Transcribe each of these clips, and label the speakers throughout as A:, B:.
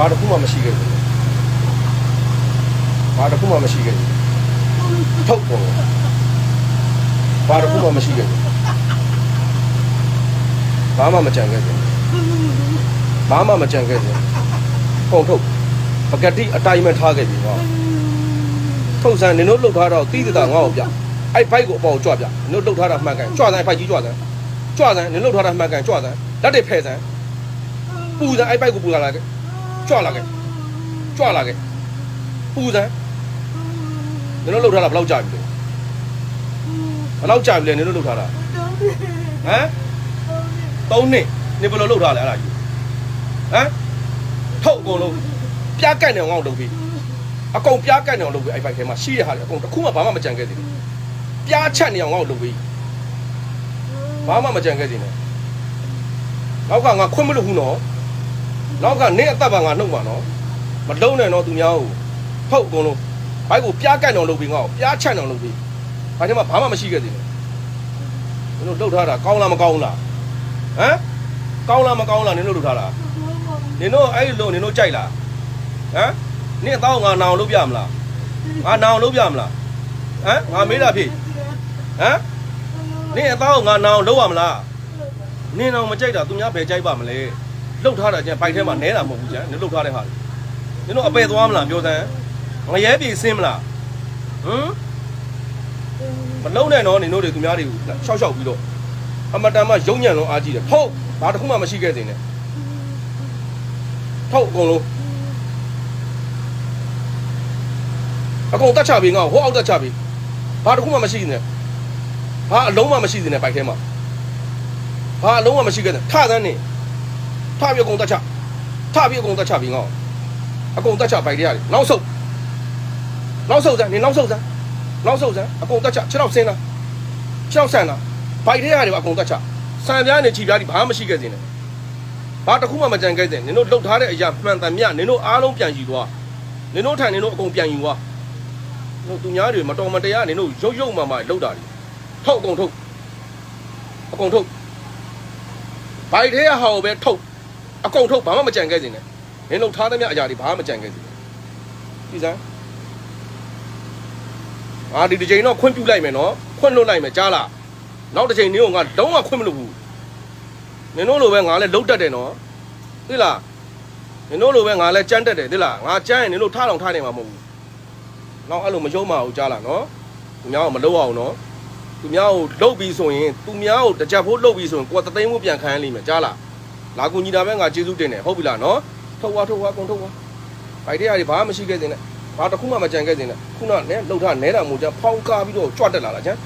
A: ဘာတစ်ခုမှမရှိခဲ့ဘူးဘာတစ်ခုမှမရှိခဲ့ဘူးထုတ်ကုန်ဘာတစ်ခုမှမရှိခဲ့ဘူးဘာမှမကြံခဲ့ဘူးဘာမှမကြံခဲ့ဘူးကုန်ထုတ်ပကတိအတိုင်းမှထားခဲ့ပြီဟောထုတ်စမ်းနင်တို့လှုပ်ထားတော့တိတိတာငါ့ကိုပြအဲ့ဘိုက်ကိုအပေါ်ကြွပြနင်တို့လှုပ်ထားတာမှန်ကန်ကြွစမ်းအဲ့ဘိုက်ကြီးကြွစမ်းကြွစမ်းနင်လှုပ်ထားတာမှန်ကန်ကြွစမ်းလက်တွေဖယ်စမ်းပူစမ်းအဲ့ဘိုက်ကိုပူလာလာခဲ့ ကြွလာခဲ့ကြွလာခဲ့ပူစမ်းနင်တို့လှုပ်ထားတာဘယ်လောက်ကြာပြီလဲဘယ်လောက်ကြာပြီလဲနင်တို့လှုပ်ထားတာဟမ်သုံးနှစ်နင်ဘယ်လိုလှုပ်ထားလဲအဲ့ဒါကြီးဟမ်ထုတ်အကုန်လုံးပြားကတ်နေအောင်ငါ့ကိုလုပ်ပြီးအကုန်ပြားကတ်နေအောင်လုပ်ပြီးအဲ့ဘိုက်ထဲမှာရှိရဟာလေအကုန်တစ်ခုမှဘာမှမကြံခဲ့သေးဘူးပြားချက်နေအောင်ငါ့ကိုလုပ်ပြီးဘာမှမကြံခဲ့သေးနဲ့နောက်ကငါခွင့်မလို့ဘူးနော် နောက်ကနေအသက်ပါငါနှုတ်ပါနော်မလုံးနဲ့တော့သူများကိုထုတ်အကုန်လုံးဘိုက်ကိုပြားကတ်နေအောင်လုပ်ပြီးငါ့ကိုပြားချက်နေအောင်လုပ်ပြီးဘာမှဘာမှမရှိခဲ့သေးနဲ့နင်တို့လှုပ်ထားတာကောင်းလားမကောင်းလားဟမ်ကောင်းလားမကောင်းလားနင်တို့လှုပ်ထားတာနင်တို့အဲ့ဒီလိုနင်တို့ကြိုက်လားဟမ်နင်တော့ငါနာအောင်လုပ်ပြမလားငါနာအောင်လုပ်ပြမလားဟမ်ငါမေးတာဖြေဟမ်နင်အတော့ငါနာအောင်လုပ်ရမလားနင်တော့မကြိုက်တာသူများဘယ်ကြိုက်ပါမလဲ လှုပ်ထားတာကျန်ဘိုက်ထဲမှာနဲတာမဟုတ်ဘူးကျန်နင်လှုပ်ထားတဲ့ဟာလေနင်တို့အပယ်သွားမလားပြောစမ်းငရဲပြေဆင်းမလားဟမ်မလုံးနဲ့တော့နင်တို့တွေသူများတွေကိုရှောက်ရှောက်ပြီးတော့အမတန်မှရုံညံလုံးအားကြီးတယ်ဟုတ်ဘာတစ်ခုမှမရှိခဲ့စေနဲ့ထုတ်အကုန်လုံးအကုန်တက်ချပြီးငါ့ကိုဟိုအောက်တက်ချပြီးဘာတစ်ခုမှမရှိနေဘာအလုံးမှမရှိနေဘိုက်ထဲမှာဘာအလုံးမှမရှိခဲ့တဲ့ထသန်းနေ ထပြီးအကုန်တက်ချထပြီးအကုန်တက်ချပြီးငါ့ကိုအကုန်တက်ချဘိုက်ထဲရတယ်နောက်ဆုတ်နောက်ဆုတ်စမ်းနေနောက်ဆုတ်စမ်းနောက်ဆုတ်စမ်းအကုန်တက်ချခြေတော့ဆင်းလာခြေတော့ဆန်လာဘိုက်ထဲရတယ်အကုန်တက်ချဆန်ပြားနေချီပြားဒီဘာမှမရှိခဲ့စေနဲ့ဘာတစ်ခုမှမကြံခဲ့တဲ့နင်တို့လှုပ်ထားတဲ့အရာမှန်တမ်းမြနင်တို့အားလုံးပြန်ယူသွားနင်တို့ထိုင်နင်တို့အကုန်ပြန်ယူသွားနင်တို့သူများတွေမတော်မတရားနင်တို့ရုပ်ရုပ်မှမှလှုပ်တာတွေထုတ်အကုန်ထုတ်အကုန်ထုတ်ဘိုက်ထဲကဟာကိုပဲထုတ် အကုန်ထုတ်ဘာမှမကြံခဲ့စေနဲ့နင်တို့ထားသမျှအရာတွေဘာမှမကြံခဲ့စေနဲ့ဒီစမ်းအာဒီတစ်ချိန်တော့ခွင့်ပြုလိုက်မယ်နော်ခွင့်လွတ်လိုက်မယ်ကြားလားနောက်တစ်ချိန်နင်းကငါလုံးဝခွင့်မလို့ဘူးနင်တို့လိုပဲငါလည်းလုံးတက်တယ်နော်သိလားနင်တို့လိုပဲငါလည်းကြမ်းတက်တယ်သိလားငါကြမ်းရင်နင်တို့ထားအောင်ထားနေမှာမဟုတ်ဘူးနောက်အဲ့လိုမယုံမအောင်ကြားလားနော်သူများကိုမလုံးအောင်နော်သူများကိုလှုပ်ပြီးဆိုရင်သူများကိုတကြက်ဖို့လှုပ်ပြီးဆိုရင်ကိုယ်ကသသိန်းမှုပြန်ခံရလိမ့်မယ်ကြားလား လာကူညီတာပဲငါကျေးဇူးတင်တယ်ဟုတ်ပြီလားနော်ထုတ်သွားထုတ်သွားကုန်ထုတ်သွားဗိုက်တရားတွေဘာမှမရှိခဲ့သေးနဲ့ဘာတစ်ခုမှမကြံခဲ့သေးနဲ့ခုနနဲ့လှုပ်ထားနဲတာမို့ကြဖောင်းကားပြီးတော့ကြွတက်လာတာချမ်း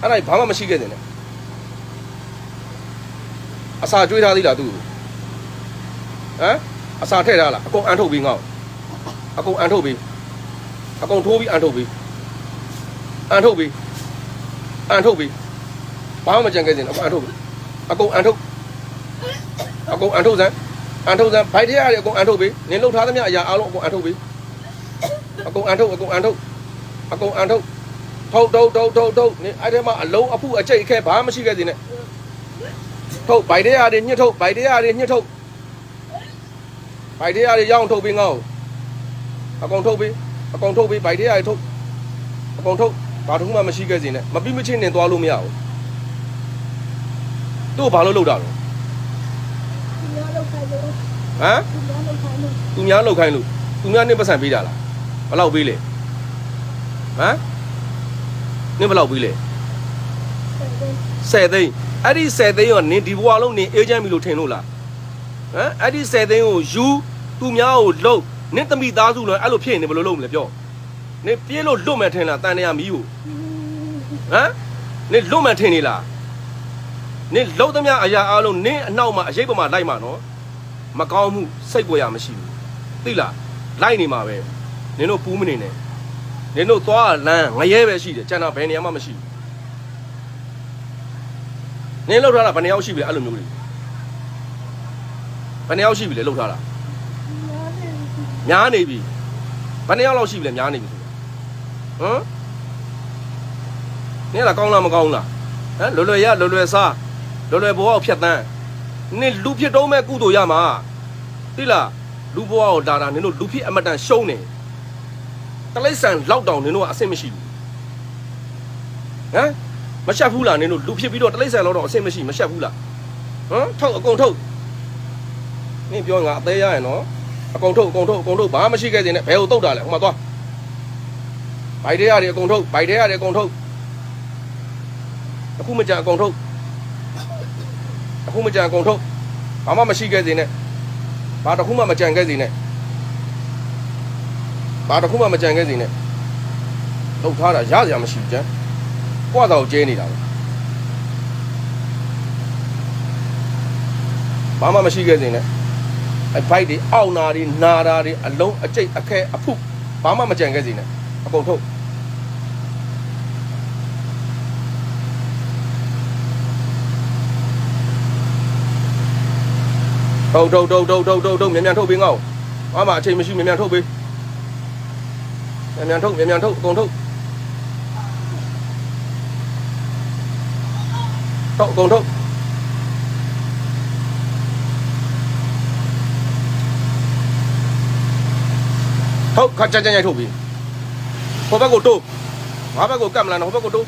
A: အဲ့ဒါဘာမှမရှိခဲ့သေးနဲ့အစာကျွေးထားသေးလားသူ့ကိုဟမ်အစာထည့်ထားလားအကုန်အန်ထုတ်ပြီးငေါ့အကုန်အန်ထုတ်ပြီးအကုန်ထိုးပြီးအန်ထုတ်ပြီးအန်ထုတ်ပြီးအန်ထုတ်ပြီးဘာမှမကြံခဲ့စင်အကုန်အန်ထုတ်ပြီးအကုန်အန်ထုတ် အကုန်အန်ထုတ်စမ်းအန်ထုတ်စမ်းဘိုက်ထဲရတယ်အကုန်အန်ထုတ်ပြီးနင်လှုပ်ထားသမျှအရာအားလုံးအကုန်အန်ထုတ်ပြီးအကုန်အန်ထုတ်အကုန်အန်ထုတ်အကုန်အန်ထုတ်ထုတ်ထုတ်ထုတ်ထုတ်ထုတ်နင်အဲ့ထဲမှာအလုံးအဖုအကျိတ်အခဲဘာမှမရှိခဲ့စင်နဲ့ထုတ်ဗိုက်ထဲရတယ်ညှစ်ထုတ်ဗိုက်ထဲရတယ်ညှစ်ထုတ်ဗိုက်ထဲရတယ်ရောင်းထုတ်ပြီးငေါ့အကုန်ထုတ်ပြီးအကုန်ထုတ်ပြီးဗိုက်ထဲရတယ်ထုတ်အကုန်ထုတ်ဘာတစ်ခုမှမရှိခဲ့စေနဲ့မပြီးမချင်းနေသွားလို့မရဘူးသူ့ဘာလို့လုပ်တာလဲ ဟမ်သူများလောက်ခိုင်းလို့သူများနေပတ်စံပေးတာလားဘယ်လောက်ပေးလဲဟမ်နေဘယ်လောက်ပေးလဲ10သိန်းအဲ့ဒီ10သိန်းရောနင်ဒီဘွားလုံးနင်အေးချမ်းပြီလို့ထင်လို့လားဟမ်အဲ့ဒီ10သိန်းကိုယူသူများကိုလှုပ်နင်တမိသားစုလို့အဲ့လိုဖြစ်နေဘယ်လိုလုပ်မလဲပြောနင်ပြေးလို့လွတ်မယ်ထင်လားတန်တရာမီးကိုဟမ်နင်လွတ်မယ်ထင်နေလားနင်လှုပ်သမျှအရာအားလုံးနင်အနောက်မှာအရေးပေါ်မှာလိုက်မှာနော် မကောင်းမှုစိတ်ကြွရမရှိဘူးသိလားလိုက်နေမှာပဲနင်တို့ပူးမနေနဲ့နင်တို့သွားလမ်းငရဲပဲရှိတယ်ကျန်တာဘယ်နေရာမှမရှိဘူးနင်းလောက်ထားတာဘယ်နှယောက်ရှိပြီလဲအဲ့လိုမျိုးတွေဘယ်နှယောက်ရှိပြီလဲလောက်ထားတာများနေပြီဘယ်နှယောက်လောက်ရှိပြီလဲများနေပြီဆိုဟမ်နင်းလားကောင်းလားမကောင်းလားဟမ်လွယ်လွယ်ရလွယ်လွယ်စားလွယ်လွယ်ဘောအောင်ဖြတ်တန်း နင်းလူဖြစ်တော့မဲ့ကုသိုလ်ရမှာသိလားလူဘဝကိုလာတာနင်တို့လူဖြစ်အမတန်ရှုံးနေတလိษံလောက်တောင်နင်တို့ကအဆင်မရှိဘူးဟမ်မရှက်ဘူးလားနင်တို့လူဖြစ်ပြီးတော့တလိษံလောက်တော့အဆင်မရှိမရှက်ဘူးလားဟမ်ထုတ်အကုန်ထုတ်နင်ပြောငါအသေးရရင်နော်အကုန်ထုတ်အကုန်ထုတ်အကုန်ထုတ်ဘာမှမရှိခဲ့သေးနဲ့ဘယ်ကိုတုတ်တာလဲဟိုမှာသွားဘိုက်တဲရတယ်အကုန်ထုတ်ဘိုက်တဲရတယ်အကုန်ထုတ်အခုမကြအကုန်ထုတ် အခုမကြအကုန်ထုတ်ဘာမှမရှိခဲ့သေးနဲ့ဘာတစ်ခုမှမကြံခဲ့စေနဲ့ဘာတစ်ခုမှမကြံခဲ့စေနဲ့လောက်ထားတာရစရာမရှိဘူးကျန်ကွာတော့ကျဲနေတာပဲဘာမှမရှိခဲ့စေနဲ့အဖိုက်တွေအောက်နာတွေနာတာတွေအလုံးအကျိတ်အခဲအဖုဘာမှမကြံခဲ့စေနဲ့အကုန်ထုတ် đâu đâu đâu đâu đâu đâu đâu, miếng miếng thuốc bí ngầu. À mà trên mình xin miền miếng thuốc bí. Miền miếng thuốc miền miếng thuốc con thuốc thâu con thuốc thuốc khăn chân chân nhảy thuốc bí. Hộp bác cổ tụ hóa bắt cổ cầm là nó không bắt cổ tụ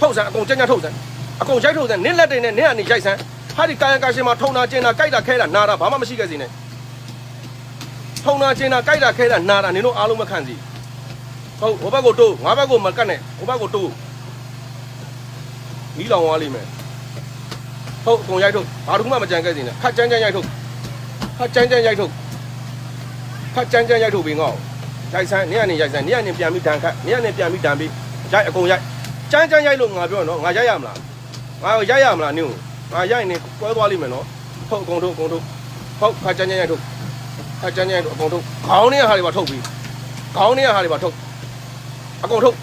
A: thuốc dạ cùng chân nhảy thuốc dạ à cùng cháy thuốc dạ nên là đây này nên là này chạy sáng ဘက်ကိုတိုးငါဘက်ကိုကတ်မလားနော်ဟိုဘက်ကိုတိုးထုတ်စမ်းအကုန်ကြမ်းကြမ်းထုတ်စမ်းအကုန်ရိုက်ထုတ်စမ်းနင်းလက်တွေနဲ့နင်းကနေရိုက်စမ်းဟာဒီကာယကရှင်မှာထုံနာကျင်တာကြိုက်တာခဲတာနာတာဘာမှမရှိခဲ့စီနဲ့ထုံနာကျင်တာကြိုက်တာခဲတာနာတာနင်တို့အားလုံးမခံစီဟုတ်ဟိုဘက်ကိုတိုးငါဘက်ကိုမကတ်နဲ့ဟိုဘက်ကိုတိုးမီးလောင်သွားလိမ့်မယ်ဟုတ်အကုန်ရိုက်ထုတ်ဘာတစ်ခုမှမကြံခဲ့စီနဲ့ခတ်ကြမ်းကြမ်းရိုက်ထုတ်ခတ်ကြမ်းကြမ်းရိုက်ထုတ်ခတ်ကြမ်းကြမ်းရိုက်ထုတ်ပြီးငေါ့ရိုက်ဆန်းနင်ကနေရိုက်ဆန်းနင်ကနေပြန်ပြီးတန်ခတ်နင်ကနေပြန်ပြီးတန်ပြီးရိုက်အကုန်ရိုက်ကြမ်းကြမ်းရိုက်လို့ငါပြောနော်ငါရိုက်ရမလားငါရိုက်ရမလားနင်ကို ငါရိုက်နေကွဲသွားလိမ့်မယ်နော်ထုတ်အကုန်ထုတ်အကုန်ထုတ်ဟုတ်ခါချမ်းချမ်းရိုက်ထုတ်ခါချမ်းချမ်းရိုက်ထုတ်အကုန်ထုတ်ခေါင်းနဲ့ဟာတွေပါထုတ်ပြီးခေါင်းနဲ့ဟာတွေပါထုတ်အကုန်ထုတ်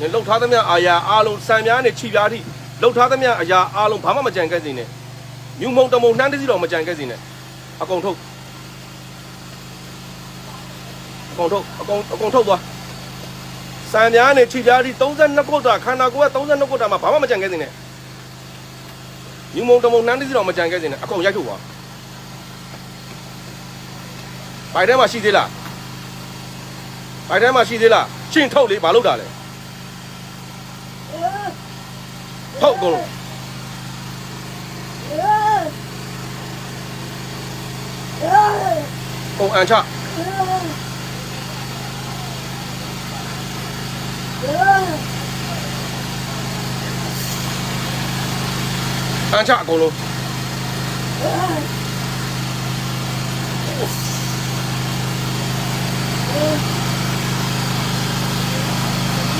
A: ညလှုပ်ထားသမျှအာယာအားလုံးစံပြားနဲ့ခြိပြားထိလှုပ်ထားသမျှအရာအားလုံးဘာမှမကြံခဲ့စေနဲ့မြူမုံတမုံနှမ်းတစီတော့မကြံခဲ့စေနဲ့အကုန်ထုတ်အကုန်ထုတ်အကုန်အကုန်ထုတ်သွားစံပြားနဲ့ခြိပြားထိ32ခုတာခန္ဓာကိုယ်က32ခုတာမှာဘာမှမကြံခဲ့စေနဲ့ ညူမုံတမုံနှမ်းတစီတော့မကြံခဲ့စင်နဲ့အကုန်ရိုက်ထုတ်သွားဘိုင်ထဲမှာရှိသေးလားဘိုင်ထဲမှာရှိသေးလားရှင်းထုတ်လေဘာလုပ်တာလဲထုတ်အကုန်လုံးကုန်အန်ချ အန်ချအကုန်လုံး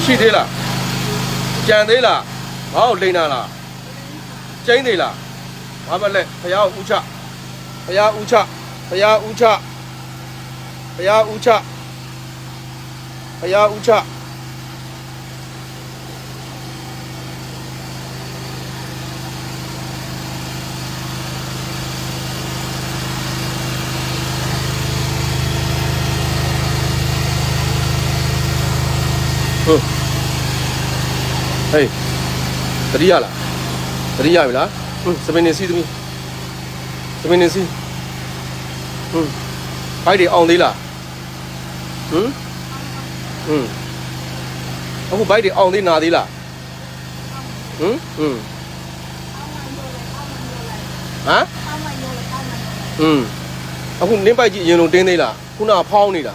A: ရှိသေးလားကြံသေးလားဘာလို့လိန်တာလားကျင်းသေးလားဘာမလဲဖယားဦးချဖယားဦးချဖယားဦးချဖယားဦးချဖယားဦးချ ဟုတ်ဟေးတတိယလားတတိယပြီလားဟွန်းစပင်းနေစီးသမီးစပင်းနေစီးဟွန်းဘိုက်တွေအောင်သေးလားဟွန်းဟွန်းအခုဘိုက်တွေအောင်သေးနာသေးလားဟွန်းဟွန်းဟမ်ဟွန်းအခုနင်းပိုက်ကြီးအရင်လုံးတင်းသေးလားခုနကဖောင်းနေတာ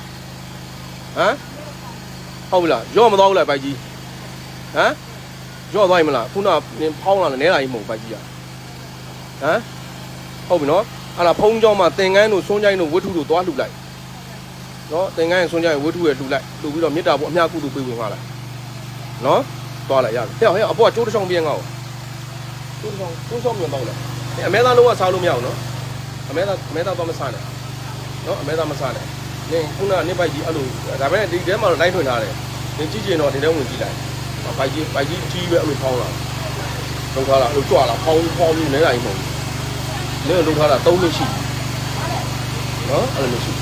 A: ဟမ် ဟုတ်ပြီလားရော့မသွားဘူးလားဘိုက်ကြီးဟမ်ရော့သွားရင်မလားခုနကနင်ဖောင်းလာတယ်နဲလာကြီးမဟုတ်ဘိုက်ကြီးอ่ะဟမ်ဟုတ်ပြီနော်အဲ့ဒါဖုံးကြောင်းမှာသင်ငန်းတို့စွန်းချိုင်းတို့ဝတ္ထုတို့သွားလှူလိုက်နော်သင်ငန်းရဲ့စွန်းချိုင်းဝတ္ထုရဲ့လှူလိုက်လှူပြီးတော့မေတ္တာပေါ်အမြကုသိုလ်ပေးဝင်သွားလိုက်နော်သွားလိုက်ရတယ်ဟဲ့ဟဲ့အပေါ်ကကျိုးတစ်ချောင်းပြင်းငါ့ကိုကျိုးတစ်ချောင်းကျိုးချောင်းမြန်တော့လေအမဲသားလုံးဝစားလို့မရဘူးနော်အမဲသားအမဲသားတော့မစားနဲ့နော်အမဲသားမစားနဲ့ နင်ခုနကနေပိုက်ကြီးအဲ့လိုဒါပေမဲ့ဒီထဲမှာတော့လိုက်ထွင်ထားတယ်နင်ကြည့်ကျင်တော့ဒီထဲဝင်ကြည့်လိုက်ဘိုက်ကြီးဘိုက်ကြီးကြီးပဲအဲ့လိုဖောင်းလာလုံးထားလာအဲ့လိုကြွလာဖောင်းဖောင်းပြီးနဲလာရင်မဟုတ်ဘူးနင်လုံးထားတာ၃နှစ်ရှိနော်အဲ့လိုမျိုးရှိ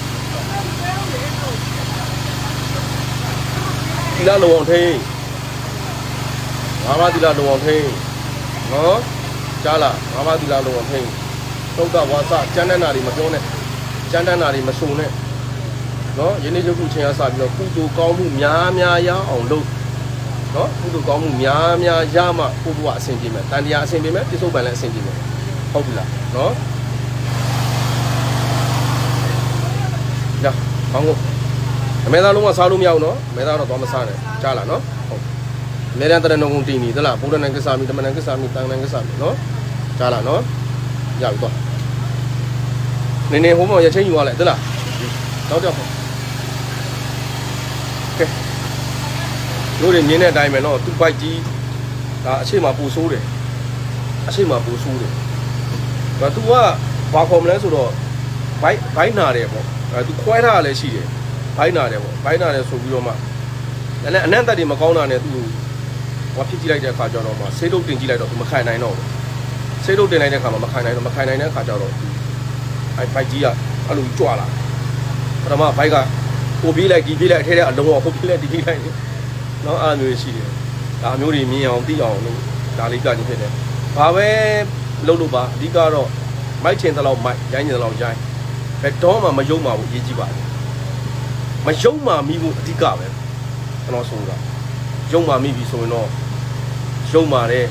A: ဒီလာလုံအောင်ထိန်ငါးပါးဒီလာလုံအောင်ထိန်နော်ကြားလားငါးပါးဒီလာလုံအောင်ထိန်သုတ်တဝါစကျန်းတဲ့နာတွေမပြောနဲ့ကြမ်းတမ်းတာတွေမစုံနဲ့ နော်ယနေ့ကျခုချင်းအားစပြီးတော့ကုသိုလ်ကောင်းမှုများများရအောင်လုပ်နော်ကုသိုလ်ကောင်းမှုများများရမှကိုယ့်ဘဝအဆင်ပြေမယ်တန်တရားအဆင်ပြေမယ်ပြစ္ဆုတ်ပံလည်းအဆင်ပြေမယ်ဟုတ်ပြီလားနော်ညကောင်းကိုအမေသားလုံးဝစားလို့မရဘူးနော်အမေသားတော့သွားမစားနဲ့ကြားလားနော်ဟုတ်အမေတန်းတရဏုံကုန်တည်နေသလားဘုရားနံကိစ္စမီတမန်နံကိစ္စမီတန်နံကိစ္စမီနော်ကြားလားနော်ရပြီသွားနေနေဟိုမောင်ရချင်းယူရလိုက်သလားတော့တော့ကဲ တို့တွေမြင်တဲ့အတိုင်းပဲနော်သူ့ဘိုက်ကြီးဒါအရှိမပူဆိုးတယ်အရှိမပူဆိုးတယ်ဒါသူကဘာခေါ်မလဲဆိုတော့ဘိုက်ဘိုက်နာတယ်ပေါ့အဲသူခွဲထားတာလည်းရှိတယ်ဘိုက်နာတယ်ပေါ့ဘိုက်နာတယ်ဆိုပြီးတော့မှလည်းအနံ့တက်တွေမကောင်းတာနဲ့သူဟောဖြစ်ကြည့်လိုက်တဲ့အခါကျတော့မှဆေးတုပ်တင်ကြည့်လိုက်တော့သူမခံနိုင်တော့ဘူးဆေးတုပ်တင်လိုက်တဲ့အခါမှာမခံနိုင်တော့မခံနိုင်တဲ့အခါကျတော့အဲဘိုက်ကြီးကအဲ့လိုကြွလာပထမဘိုက်က ဟိုပြေးလိုက်ဒီပြေးလိုက်အထဲထဲအလုံးဝဟိုပြေးလိုက်ဒီပြေးလိုက်နော်အားမျိုးရှိတယ်ဒါမျိုးတွေမြင်အောင်သိအောင်လို့ဒါလေးပြခြင်းဖြစ်တယ်ဘာပဲလုပ်လို့ပါအဓိကတော့မိုက်ချင်တဲ့လောက်မိုက်ရိုင်းချင်တဲ့လောက်ရိုင်းဘယ်တော့မှမယုံပါဘူးအရေးကြီးပါတယ်မယုံမှမိဖို့အဓိကပဲကျွန်တော်ဆိုတာယုံမှမိပြီဆိုရင်တော့ယုံမှတဲ့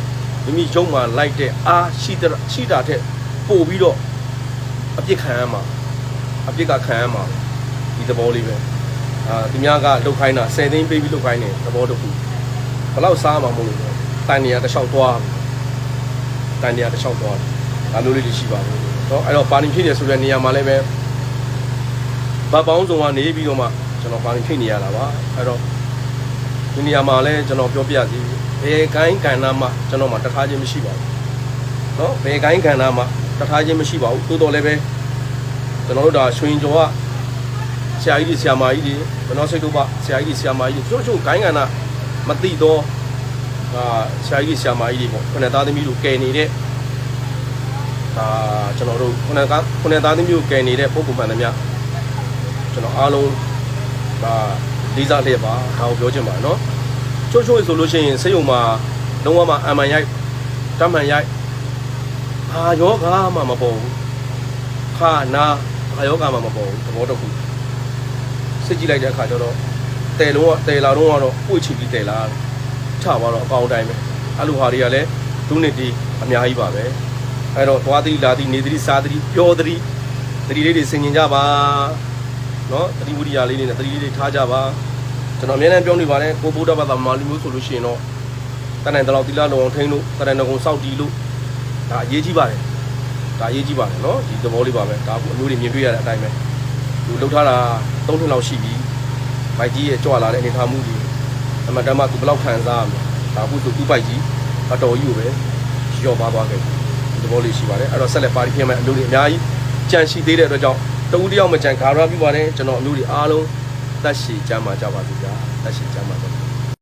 A: မိမိယုံမှလိုက်တဲ့အားရှိတဲ့ရှိတာတဲ့ပို့ပြီးတော့အပြစ်ခံရမှာအပြစ်ကခံရမှာဒီသဘောလေးပဲ အာသူများကလုတ်ခိုင်းတာ10သိန်းပေးပြီးလုတ်ခိုင်းတယ်သဘောတစ်ခုဘယ်လောက်စားမှာမဟုတ်လို့တန်နေရတစ်လျှောက်သွားတန်နေရတစ်လျှောက်သွားဒါမျိုးလေးတွေရှိပါတယ်เนาะအဲ့တော့ပါဏိဖြစ်နေဆိုတဲ့နေရာမှာလည်းပဲဗတ်ပေါင်းစုံကနေပြီးတော့မှကျွန်တော်ပါဏိဖြစ်နေရတာပါအဲ့တော့ဒီနေရာမှာလည်းကျွန်တော်ပြောပြစီဘယ်ကိုင်းကဏ္ဍမှာကျွန်တော်မှတထားခြင်းမရှိပါဘူးเนาะဘယ်ကိုင်းကဏ္ဍမှာတထားခြင်းမရှိပါဘူးတိုးတော်လည်းပဲကျွန်တော်တို့ဒါရွှင်ကျော်က ဆရာကြီးတွေဆရာမကြီးတွေကျွန်တော်စိတ်တို့ပါဆရာကြီးတွေဆရာမကြီးတွေတို့ချို့ကိုင်းကဏ္ဍမသိတော့အာဆရာကြီးတွေဆရာမကြီးတွေပေါ့ခဏသားသမီးတို့ကယ်နေတဲ့ဒါကျွန်တော်တို့ခုနကခုနသားသမီးတို့ကယ်နေတဲ့ပုံပုံမှန်သမျှကျွန်တော်အားလုံးဒါလေးစားလျက်ပါဒါကိုပြောချင်ပါတယ်နော်ချို့ချို့ဆိုလို့ရှိရင်စိတ်ယုံမှာလုံးဝမှအမှန်ရိုက်တမ်းမှန်ရိုက်အာယောဂါမှမပေါ်ဘူးခါနာအာယောဂါမှမပေါ်ဘူးသဘောတစ်ခု စစ်ကြည့်လိုက်တဲ့အခါကျတော့တဲလုံးကတဲလာတော့ကတော့ပွေချီပြီးတဲလာချသွားတော့အကောင်းတိုင်းပဲအဲ့လိုဟာတွေကလည်းသူနှစ်ဒီအများကြီးပါပဲအဲ့တော့သွားသတိလာသတိနေသတိစားသတိပြောသတိသတိလေးတွေဆင်ញင်ကြပါနော်သတိဝိရိယလေးတွေနဲ့သတိလေးတွေထားကြပါကျွန်တော်အများနဲ့ပြောနေပါတယ်ကိုဘုဒ္ဓဘာသာမာလူမျိုးဆိုလို့ရှိရင်တော့တန်တိုင်တလောက်တိလာလုံအောင်ထိန်းလို့တန်တိုင်တော်ကုံစောက်တီးလို့ဒါအရေးကြီးပါတယ်ဒါအရေးကြီးပါတယ်နော်ဒီသဘောလေးပါပဲဒါကအမျိုးတွေမြင်တွေ့ရတဲ့အတိုင်းပဲ သူလှုပ်ထားတာ၃နှစ်လောက်ရှိပြီဘိုက်ကြီးရဲ့ကြွလာတဲ့အနေထားမှုကြီးအမှန်တမ်းမှသူဘယ်လောက်ခံစားရမလဲဒါအခုသူသူ့ဘိုက်ကြီးအတော်ကြီးကိုပဲရော့ပါသွားခဲ့ဒီသဘောလေးရှိပါတယ်အဲ့တော့ဆက်လက်ပါတီပြင်မဲ့အမျိုးတွေအများကြီးကြံရှိသေးတဲ့အတွက်ကြောင့်တဦးတယောက်မကြံဂါရပြုပါတယ်ကျွန်တော်အမျိုးတွေအားလုံးတက်ရှိကြမှာကြပါစေဗျာတက်ရှိကြမှာကြပါ